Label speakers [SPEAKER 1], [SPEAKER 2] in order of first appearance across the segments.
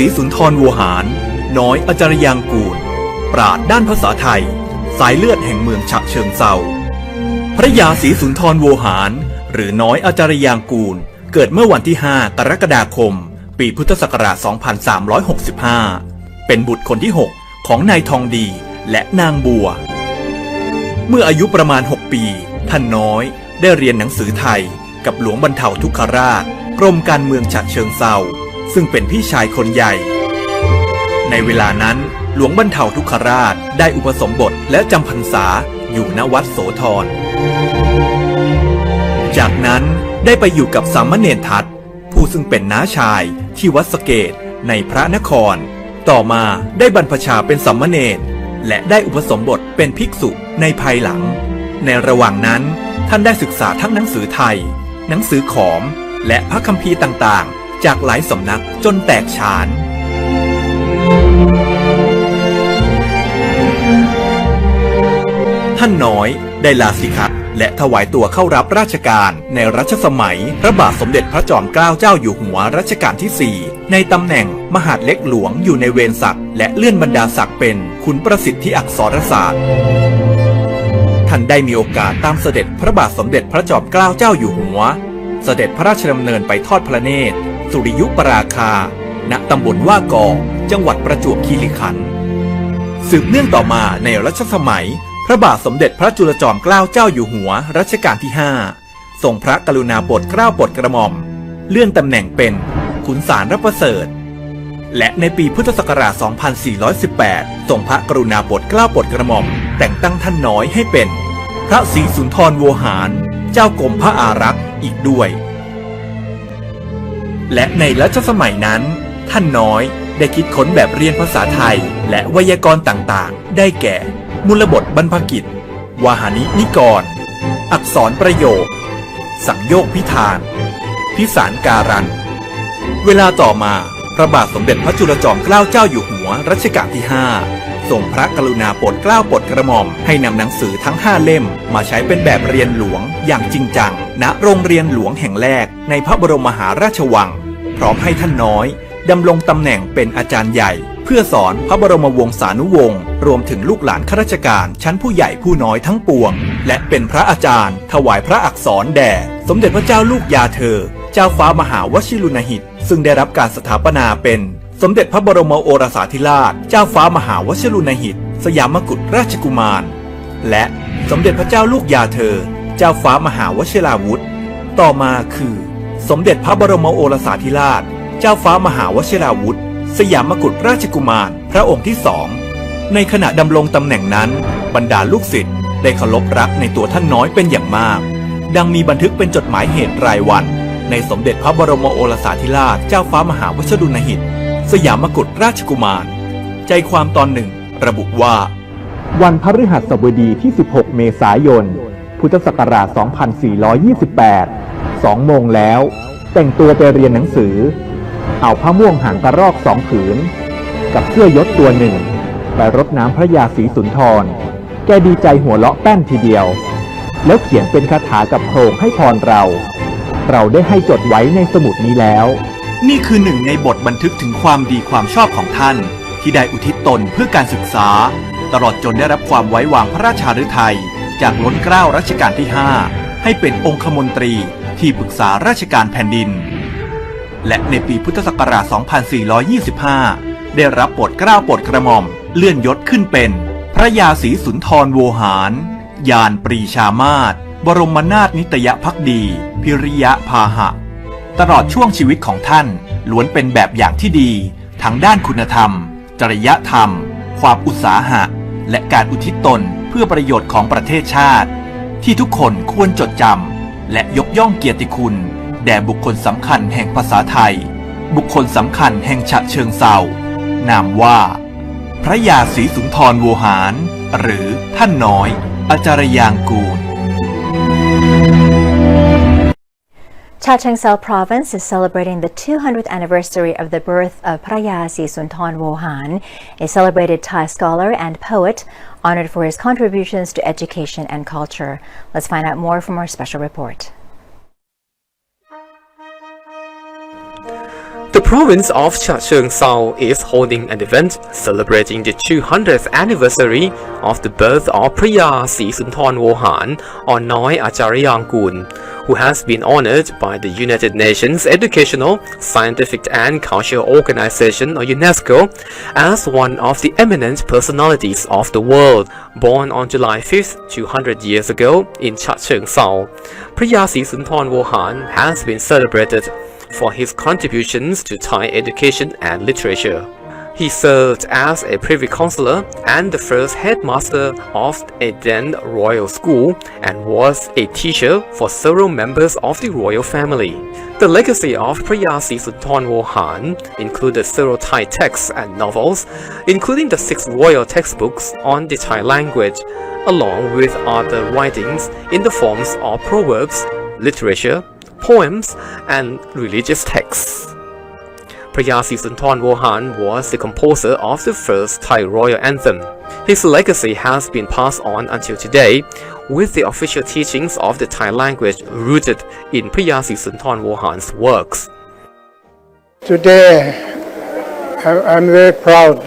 [SPEAKER 1] ศรีสุนทรโวหาร น้อยอาจารยางกูล ปราดด้านภาษาไทย สายเลือดแห่งเมืองฉะเชิงเซาพระยาศรีสุนทรโวหาร หรือน้อยอาจารยางกูล เกิดเมื่อวันที่ 5 กรกฎาคม ปีพุทธศักราช 2365 เป็นบุตรคนที่ 6 ของนายทองดีและนางบัว เมื่ออายุประมาณ 6 ปี ท่านน้อยได้เรียนหนังสือไทยกับหลวงบรรเทาทุกขราช กรมการเมืองฉะเชิงเซา ซึ่งเป็นพี่ชายคนใหญ่ ในเวลานั้นหลวงบรรเทาทุกขราชได้อุปสมบทและจำพรรษาอยู่ณวัดโสธร จากนั้นได้ไปอยู่กับสามเณรทัตผู้ซึ่งเป็นน้าชายที่วัดสเกตในพระนคร ต่อมาได้บรรพชาเป็นสามเณรและได้อุปสมบทเป็นภิกษุในภายหลัง ในระหว่างนั้นท่านได้ศึกษาทั้งหนังสือไทย หนังสือขอม และพระคัมภีร์ต่าง จากหลายสำนักจนแตกฉาน ท่านน้อยได้ลาสิกขาและถวายตัวเข้ารับราชการในรัชสมัย พระบาทสมเด็จพระจอมเกล้าเจ้าอยู่หัวรัชกาลที่ 4 ในตำแหน่งมหาดเล็กหลวงอยู่ในเวรศักดิ์และเลื่อนบรรดาศักดิ์เป็นขุนประสิทธิอักษรศาสตร์ ท่านได้มีโอกาสตามเสด็จพระบาทสมเด็จพระจอมเกล้าเจ้าอยู่หัว เสด็จพระราชดำเนินไปทอดพระเนตร สุริยุปราคา ณตำบลว่ากอจังหวัดประจวบคีรีขันธ์สืบเนื่องต่อมาในรัชสมัย พระบาทสมเด็จพระจุลจอมเกล้าเจ้าอยู่หัวรัชกาลที่ 5 ทรงพระกรุณาโปรดเกล้าโปรดกระหม่อม เลื่อนตำแหน่งเป็นขุนสารรับประเสริฐ และในปีพุทธศักราช 2418 ทรงพระกรุณาโปรดเกล้าโปรดกระหม่อม แต่งตั้งท่านน้อยให้เป็น พระศรีสุนทรโวหาร เจ้ากรมพระอารักษ์อีกด้วย และในรัชสมัยนั้น ท่านน้อยได้คิดค้นแบบเรียนภาษาไทย และไวยากรณ์ต่างๆ ได้แก่ มูลบทบรรพกิจ วาหานินิกร อักษรประโยค สังโยกพิธาน พิสารการัน เวลาต่อมาพระบาทสมเด็จพระจุลจอมเกล้าเจ้าอยู่หัวรัชกาลที่ 5 ทรงพระกรุณาโปรดเกล้าโปรดกระหม่อมให้นำหนังสือทั้ง 5 เล่มมาใช้เป็นแบบเรียนหลวง อย่างจริงจัง ณโรงเรียนหลวงแห่งแรกในพระบรมมหาราชวัง พร้อมให้ท่านน้อยดำรงตำแหน่งเป็นอาจารย์ใหญ่ เพื่อสอนพระบรมวงศานุวงศ์รวมถึงลูกหลานข้าราชการชั้นผู้ใหญ่ผู้น้อยทั้งปวง และเป็นพระอาจารย์ ถวายพระอักษรแด่ สมเด็จพระเจ้าลูกยาเธอ เจ้าฟ้ามหาวชิรุณหิต ซึ่งได้รับการสถาปนาเป็น สมเด็จพระบรมโอรสาธิราช เจ้าฟ้ามหาวชิรุณหิต สยามกุฎราชกุมาร และสมเด็จพระเจ้าลูกยาเธอ เจ้าฟ้ามหาวชิราวุธ ต่อมาคือ สมเด็จพระบรมโอรสาธิราช เจ้าฟ้ามหาวชิราวุธ สยามกุฎราชกุมาร พระองค์ที่สอง ในขณะดำรงตำแหน่งนั้น บรรดาลูกศิษย์ได้เคารพรักในตัวท่านน้อยเป็นอย่างมาก ดังมีบันทึกเป็นจดหมายเหตุรายวัน ในสมเด็จพระบรมโอรสาธิราช เจ้าฟ้ามหาวชิรุณหิต สยามกุฎราชกุมาร ใจความตอนหนึ่ง ระบุว่า
[SPEAKER 2] วันพฤหัสบดีที่ 16 เมษายน พุทธศักราช 2428 2 โมงแล้ว แต่งตัวไปเรียนหนังสือ เอาผ้าม่วงหางกระรอกสองผืน กับเสื้อยศตัวหนึ่ง ไปรดน้ำพระยาศรีสุนทร แกดีใจหัวเราะแป้นทีเดียว แล้วเขียนเป็นคาถากับโครงให้พรเรา เราได้ให้จดไว้ในสมุดนี้แล้ว
[SPEAKER 1] นี่คือหนึ่งในบทบันทึกถึงความดีความชอบของท่าน ที่ได้อุทิศตนเพื่อการศึกษา ตลอดจนได้รับความไว้วางพระราชาฤทัย จากล้นเกล้ารัชกาลที่ 5 ให้เป็นองคมนตรีที่ปรึกษาราชการแผ่นดิน และในปีพุทธศักราช 2425 ได้รับโปรดเกล้าโปรดกระหม่อมเลื่อนยศขึ้นเป็น พระยาศรีสุนทรโวหาร ยานปรีชามาศบรมนาถนิตยพักดี พิริยะพาหะ ตลอดช่วงชีวิตของท่านล้วนเป็นแบบอย่างที่ดีทั้งด้านคุณธรรม จริยธรรม ความอุตสาหะ และการอุทิศตน พื่อประโยชน์ของประเทศชาติ ที่ทุกคนควรจดจำและยกย่องเกียรติคุณ แด่บุคคลสำคัญแห่งภาษาไทย บุคคลสำคัญแห่งฉะเชิงเซานามว่า พระยาศรีสุนทรโวหาร หรือท่านน้อย อาจารยางกูล
[SPEAKER 3] Chachoengsao province is celebrating the 200th anniversary of the birth of Praya Sunthorn Wohan, a celebrated Thai scholar and poet honored for his contributions to education and culture. Let's find out more from our special report.
[SPEAKER 4] The province of Chachoengsao is holding an event celebrating the 200th anniversary of the birth of Priya Sisunthan Wohan or Noi Acharyangkun, who has been honored by the United Nations Educational, Scientific and Cultural Organization or UNESCO as one of the eminent personalities of the world. Born on July 5th, 200 years ago in Chachoengsao, Priya Sisunthan Wohan has been celebrated for his contributions to Thai education and literature. He served as a privy councillor and the first headmaster of a then royal school and was a teacher for several members of the royal family. The legacy of Priya Sisunthan Wohan included several Thai texts and novels, including the six royal textbooks on the Thai language, along with other writings in the forms of proverbs, literature, poems, and religious texts. Priya Sisunthan Wohan was the composer of the first Thai royal anthem. His legacy has been passed on until today, with the official teachings of the Thai language rooted in Priya Sisunthan Wohan's works.
[SPEAKER 5] Today, I- I'm very proud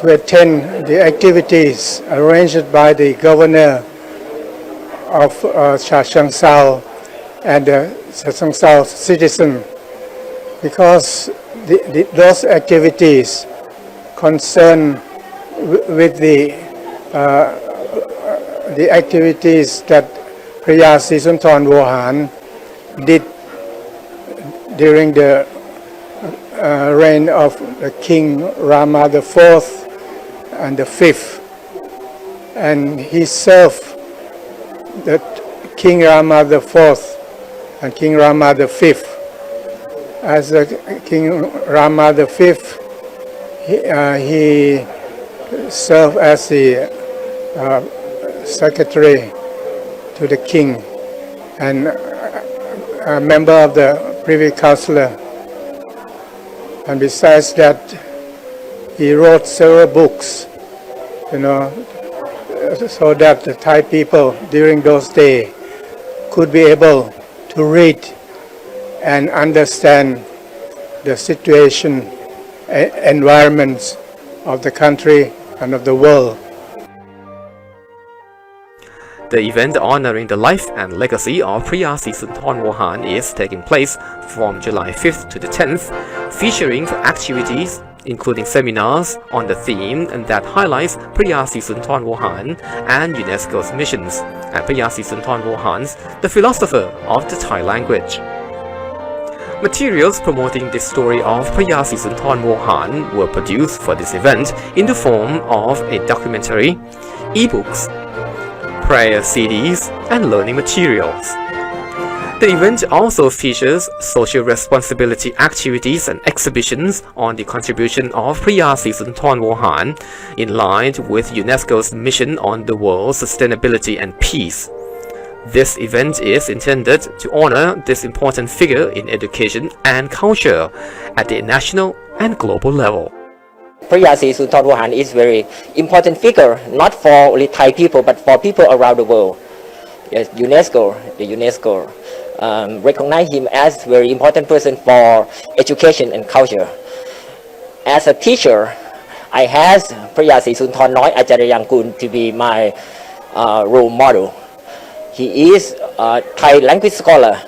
[SPEAKER 5] to attend the activities arranged by the governor of uh, Chachoengsao and the Chachoengsao citizen. Because the, the, those activities concern wi- with the uh, the activities that Priya Sisunthan Wohan did during the uh, reign of the King Rama the Fourth and the Fifth, and he served the King Rama the Fourth King Rama Fifth. As King Rama Fifth, he, uh, he served as the uh, secretary to the king and a member of the Privy Council and besides that, he wrote several books, you know, so that the Thai people during those days could be able to read and understand the situation, environments of the country and of the world.
[SPEAKER 4] The event honoring the life and legacy of Priya Sisunthan Wohan is taking place from July 5th to the 10th, featuring activities including seminars on the theme that highlights Priya Sisunthan Wohan and UNESCO's missions, and Priya Sisunthan Wohan's The Philosopher of the Thai Language. Materials promoting the story of Priya Sisunthan Wohan were produced for this event in the form of a documentary, ebooks, prayer CDs, and learning materials. The event also features social responsibility activities and exhibitions on the contribution of Priya Sisunthan Wohan in line with UNESCO's mission on the world's sustainability and peace. This event is intended to honor this important figure in education and culture at the national and global level.
[SPEAKER 6] Priya Sisunthan Wohan is very important figure, not for only Thai people, but for people around the world. Yes, UNESCO, the UNESCO um, recognize him as very important person for education and culture. As a teacher, I have Priya Sisunthan Noi Acharyangkun to be my uh, role model. He is a Thai language scholar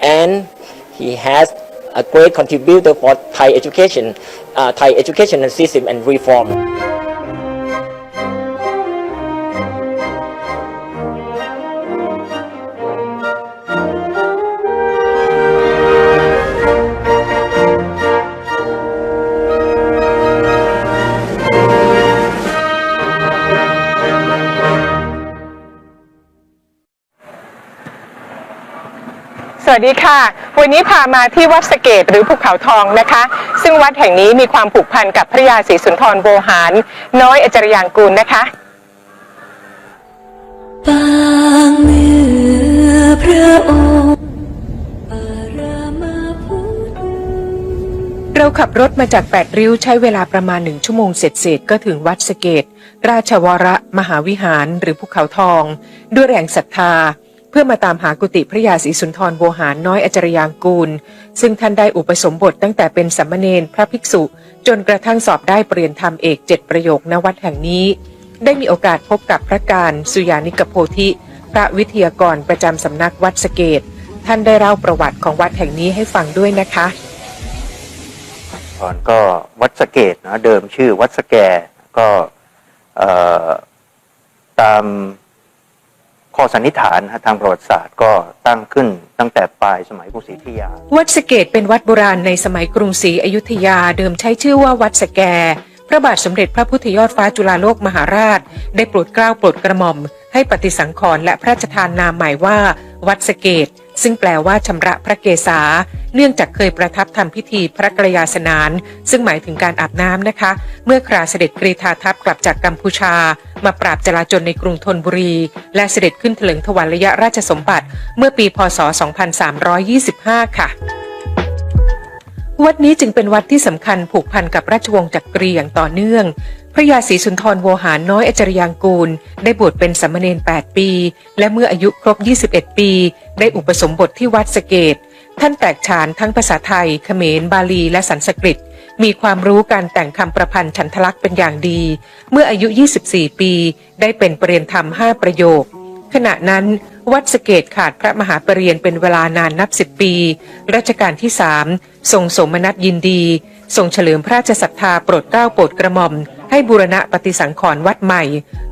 [SPEAKER 6] and he has a great contributor for Thai education, uh, Thai educational system and reform.
[SPEAKER 7] สวัสดีค่ะ วันนี้พามาที่วัดสเกตหรือภูเขาทองนะคะ ซึ่งวัดแห่งนี้มีความผูกพันกับพระยาศรีสุนทรโวหาร น้อยอจรยางกูลนะคะ
[SPEAKER 8] บางเมื่อพระองค์ปารามาพุทธ
[SPEAKER 7] เราขับรถมาจากแปดริ้วใช้เวลาประมาณหนึ่งชั่วโมงเสร็จๆก็ถึงวัดสเกต ราชวรมหาวิหารหรือภูเขาทอง ด้วยแรงศรัทธา เพื่อมาตามหากุฏิพระยาศรีสุนทรโวหารน้อยอจรยางกูล ซึ่งท่านได้อุปสมบทตั้งแต่เป็นสัมมเนนพระภิกษุ จนกระทั่งสอบได้เปลี่ยนธรรมเอกเจ็ดประโยคณวัดแห่งนี้ ได้มีโอกาสพบกับพระการสุยานิกโพธิ พระวิทยากรประจำสำนักวัดสะเกต ท่านได้เล่าประวัติของวัดแห่งนี้ให้ฟังด้วยนะคะ
[SPEAKER 9] ก่อนก็วัดสะเกตนะเดิมชื่อวัดสแกก็ตาม ข้อสันนิษฐานทางประวัติศาสตร์ก็ตั้งขึ้นตั้งแต่ปลายสมัยกรุงศรีอยุธยา
[SPEAKER 7] วัดสเกตเป็นวัดโบราณในสมัยกรุงศรีอยุธยาเดิมใช้ชื่อว่าวัดสแก พระบาทสมเด็จพระพุทธยอดฟ้าจุฬาโลกมหาราช ได้โปรดเกล้าโปรดกระหม่อม ให้ปฏิสังขรณ์และพระราชทานนามใหม่ว่า วัดสเกต ซึ่งแปลว่าชำระพระเกศา เนื่องจากเคยประทับทำพิธีพระกรยาสนาน ซึ่งหมายถึงการอาบน้ำนะคะ เมื่อคราเสด็จกรีธาทัพกลับจากกัมพูชา มาปราบจลาจลในกรุงธนบุรี และเสด็จขึ้นถลิงถวัลยะราชสมบัติ เมื่อปีพศ 2325 ค่ะวัดนี้จึงเป็นวัดที่สำคัญผูกพันกับราชวงศ์จักรีอย่างต่อเนื่อง พระยาศรีสุนทรโวหารน้อยอจรยางกูล ได้บวชเป็นสามเณร8 ปี และเมื่ออายุครบ 21 ปี ได้อุปสมบทที่วัดสเกต ท่านแตกฉานทั้งภาษาไทย เขมร บาลี และสันสกฤต มีความรู้การแต่งคำประพันธ์ฉันทลักษณ์เป็นอย่างดี เมื่ออายุ 24 ปี ได้เป็นปรเรียนธรรม 5 ประโยค ขณะนั้น วัดสเกตขาดพระมหาปรริญญาเป็นเวลานานนับสิบปี รัชกาลที่สามทรงสมนัตยินดี ทรงเฉลิมพระราชศรัทธาโปรดเกล้าโปรดกระหม่อม ให้บูรณะปฏิสังขรณ์วัดใหม่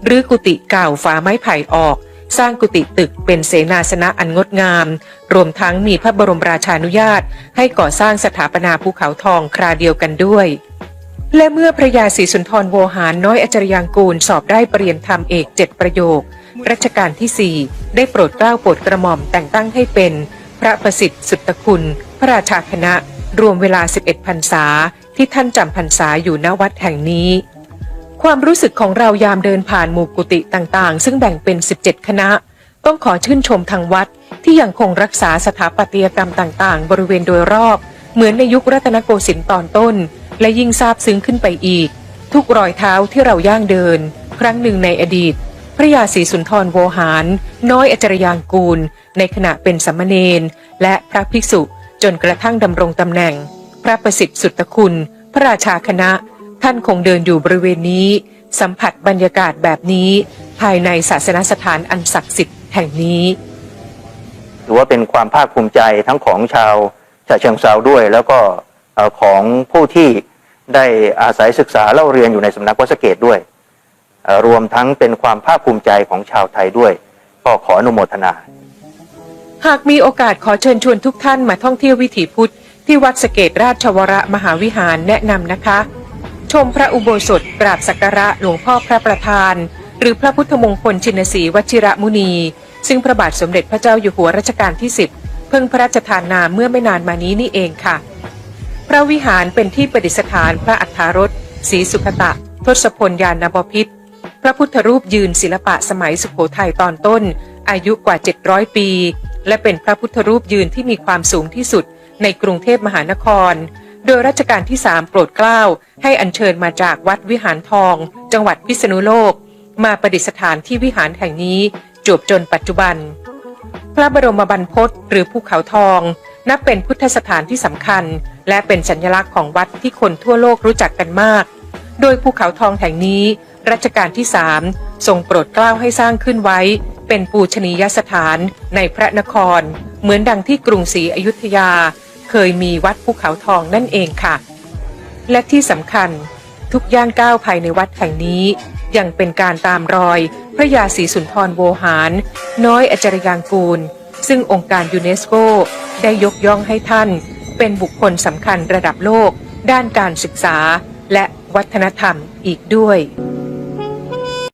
[SPEAKER 7] หรือกุฏิเก่าฝาไม้ไผ่ออก สร้างกุฏิตึกเป็นเสนาสนะอันงดงาม รวมทั้งมีพระบรมราชานุญาต ให้ก่อสร้างสถาปนาภูเขาทองคราเดียวกันด้วย และเมื่อพระยาศรีสุนทรโวหารน้อยอจรยางกูลสอบได้ปรริญญาธรรมเอกเจ็ดประโยค รัชกาลที่4ได้โปรดเกล้าโปรดกระหม่อมแต่งตั้งให้เป็น พระประสิทธิ์สุตตคุณ พระราชาคณะ รวมเวลา 11พรรษาที่ท่านจำพรรษาอยู่ณวัดแห่งนี้ ความรู้สึกของเรายามเดินผ่านหมู่กุฏิต่างๆ ซึ่งแบ่งเป็น 17 คณะ ต้องขอชื่นชมทางวัด ที่ยังคงรักษาสถาปัตยกรรมต่างๆ บริเวณโดยรอบ เหมือนในยุครัตนโกสินทร์ตอนต้น และยิ่งซาบซึ้งขึ้นไปอีก ทุกรอยเท้าที่เราย่างเดิน ครั้งหนึ่งในอดีต พระยาศรีสุนทรโวหาร น้อยอจรยางกูล ในขณะเป็นสัมมเนนและพระภิกษุจนกระทั่งดำรงตำแหน่ง พระประสิทธิ์สุตตคุณ พระราชาคณะ ท่านคงเดินอยู่บริเวณนี้ สัมผัสบรรยากาศแบบนี้ ภายในศาสนสถานอันศักดิ์สิทธิ์แห่งนี้
[SPEAKER 9] ถือว่าเป็นความภาคภูมิใจทั้งของชาวฉะเชิงเซาด้วย แล้วก็เอ่อของผู้ที่ได้อาศัยศึกษาเล่าเรียนอยู่ในสำนักวัดสะเกตด้วยเอ่อรวมทั้งเป็นความภาคภูมิใจของชาวไทยด้วย ก็ขออนุโมทนา
[SPEAKER 7] หากมีโอกาสขอเชิญชวนทุกท่านมาท่องเที่ยววิถีพุทธที่วัดสะเกตราชวรมหาวิหารแนะนำนะคะ ชมพระอุโบสถกราบสักการะหลวงพ่อพระประธาน หรือพระพุทธมงคลชินสีวชิระมุนี ซึ่งพระบาทสมเด็จพระเจ้าอยู่หัวรัชกาลที่ 10 เพิ่งพระราชทานนามเมื่อไม่นานมานี้นี่เองค่ะ พระวิหารเป็นที่ประดิษฐานพระอัฏฐารถศรีสุขตะ ทศพลยานบพิษพระพุทธรูปยืนศิลปะสมัยสุโขทัยตอนต้น อายุกว่า 700 ปี และเป็นพระพุทธรูปยืนที่มีความสูงที่สุดในกรุงเทพมหานคร โดยรัชกาลที่3โปรดเกล้าให้อัญเชิญมาจากวัดวิหารทอง จังหวัดพิษณุโลก มาประดิษฐานที่วิหารแห่งนี้จวบจนปัจจุบัน พระบรมบรรพตหรือภูเขาทอง นับเป็นพุทธสถานที่สำคัญ และเป็นสัญลักษณ์ของวัดที่คนทั่วโลกรู้จักกันมาก โดยภูเขาทองแห่งนี้ รัชกาลที่สามทรงโปรดเกล้าให้สร้างขึ้นไว้ เป็นปูชนียสถานในพระนคร เหมือนดังที่กรุงศรีอยุธยา เคยมีวัดภูเขาทองนั่นเองค่ะ และที่สำคัญทุกย่างก้าวภายในวัดแห่งนี้ ยังเป็นการตามรอย พระยาศรีสุนทรโวหาร น้อยอจรยางกูล ซึ่งองค์การยูเนสโก ได้ยกย่องให้ท่าน เป็นบุคคลสำคัญระดับโลก ด้านการศึกษาและวัฒนธรรมอีกด้วย